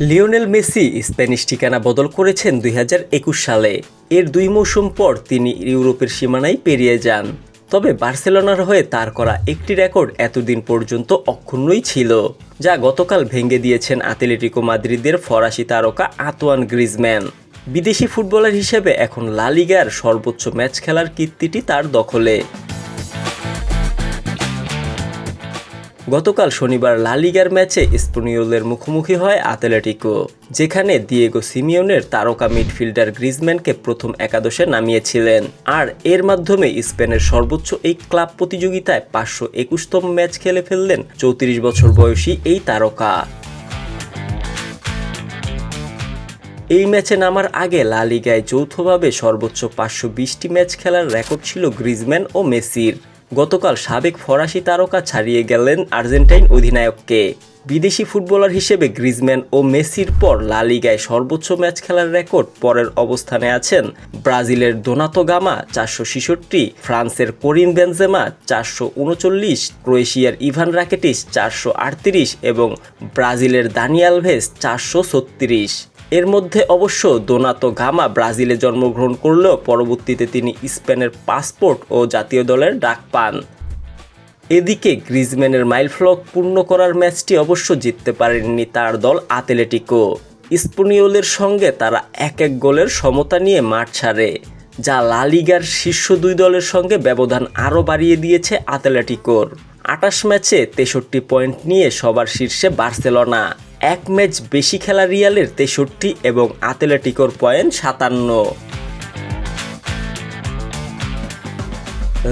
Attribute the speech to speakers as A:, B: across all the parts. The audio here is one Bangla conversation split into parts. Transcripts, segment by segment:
A: লিওনেল মেসি স্প্যানিশ ঠিকানা বদল করেছেন দুই হাজার একুশ সালে। এর দুই মৌসুম পর তিনি ইউরোপের সীমানায় পেরিয়ে যান। তবে বার্সেলোনার হয়ে তার করা একটি রেকর্ড এতদিন পর্যন্ত অক্ষুণ্ণই ছিল, যা গতকাল ভেঙে দিয়েছেন আতলেটিকো মাদ্রিদের ফরাসি তারকা আতোয়ান গ্রিজম্যান বিদেশি ফুটবলার হিসেবে এখন লা লিগার সর্বোচ্চ ম্যাচ খেলার কীর্তিটি তার দখলে। গতকাল শনিবার লা লিগার ম্যাচে স্পনিওলের মুখোমুখি হয় আতলেটিকো যেখানে দিয়েগো সিমিওনের তারকা মিডফিল্ডার গ্রিজম্যানকে প্রথম একাদশে নামিয়েছিলেন। আর এর মাধ্যমে স্পেনের সর্বোচ্চ এই ক্লাব প্রতিযোগিতায় পাঁচশো একুশতম ম্যাচ খেলে ফেললেন চৌত্রিশ বছর বয়সী এই তারকা। এই ম্যাচে নামার আগে লা লিগায় যৌথভাবে সর্বোচ্চ পাঁচশো বিশটি ম্যাচ খেলার রেকর্ড ছিল গ্রিজম্যান ও মেসির। গতকাল সাবেক ফরাসি তারকা ছাড়িয়ে গেলেন আর্জেন্টাইন অধিনায়ককে। বিদেশি ফুটবলার হিসেবে গ্রিজম্যান ও মেসির পর লা লিগায় সর্বোচ্চ ম্যাচ খেলার রেকর্ড পরের অবস্থানে আছেন। ব্রাজিলের দোনাতো গামা চারশো ছেষট্টি, ফ্রান্সের করিম বেনজেমা চারশো উনচল্লিশ, ক্রোয়েশিয়ার ইভান রাকেটিস চারশো আটত্রিশ এবং ব্রাজিলের দানিয়াল ভেস চারশো ছত্রিশ। এর মধ্যে অবশ্য দোনাতো গামা ব্রাজিলে জন্মগ্রহণ করলেও পরবর্তীতে তিনি স্পেনের পাসপোর্ট ও জাতীয় দলের ডাক পান। এদিকে গ্রিজম্যানের মাইলফলক পূর্ণ করার ম্যাচটি অবশ্য জিততে পারেননি তার দল আতলেটিকো স্পনিওলের সঙ্গে তারা এক এক গোলের সমতা নিয়ে মাঠ ছাড়ে, যা লা লিগার শীর্ষ দুই দলের সঙ্গে ব্যবধান আরও বাড়িয়ে দিয়েছে আতলেটিকোর আটাশ ম্যাচে তেষট্টি পয়েন্ট নিয়ে সবার শীর্ষে বার্সেলোনা। এক ম্যাচ বেশি খেলা রিয়ালের তেষট্টি এবং আতলেটিকোর পয়েন্ট সাতান্ন।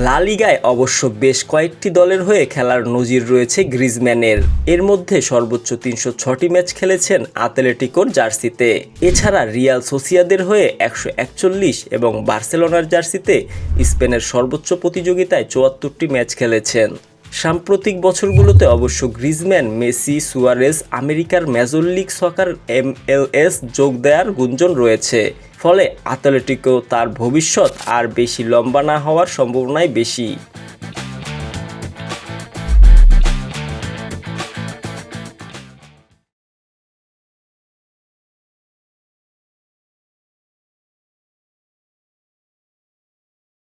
A: লা লিগায় অবশ্য বেশ কয়েকটি দলের হয়ে খেলার নজির রয়েছে গ্রিজম্যানের এর মধ্যে সর্বোচ্চ তিনশো ছটি ম্যাচ খেলেছেন আতলেটিকোর জার্সিতে। এছাড়া রিয়াল সোসিয়াদের হয়ে একশো একচল্লিশ এবং বার্সেলোনার জার্সিতে স্পেনের সর্বোচ্চ প্রতিযোগিতায় চুয়াত্তরটি ম্যাচ খেলেছেন। সাম্প্রতিক বছরগুলোতে অবশ্য গ্রিজম্যান, মেসি, সুয়ারেজ, আমেরিকার মেজর লিগ সকার, এমএলএস যোগ দেওয়ার গুঞ্জন রয়েছে। ফলে আতলেটিকো তার ভবিষ্যৎ আর বেশি লম্বা না হওয়ার সম্ভাবনাই বেশি।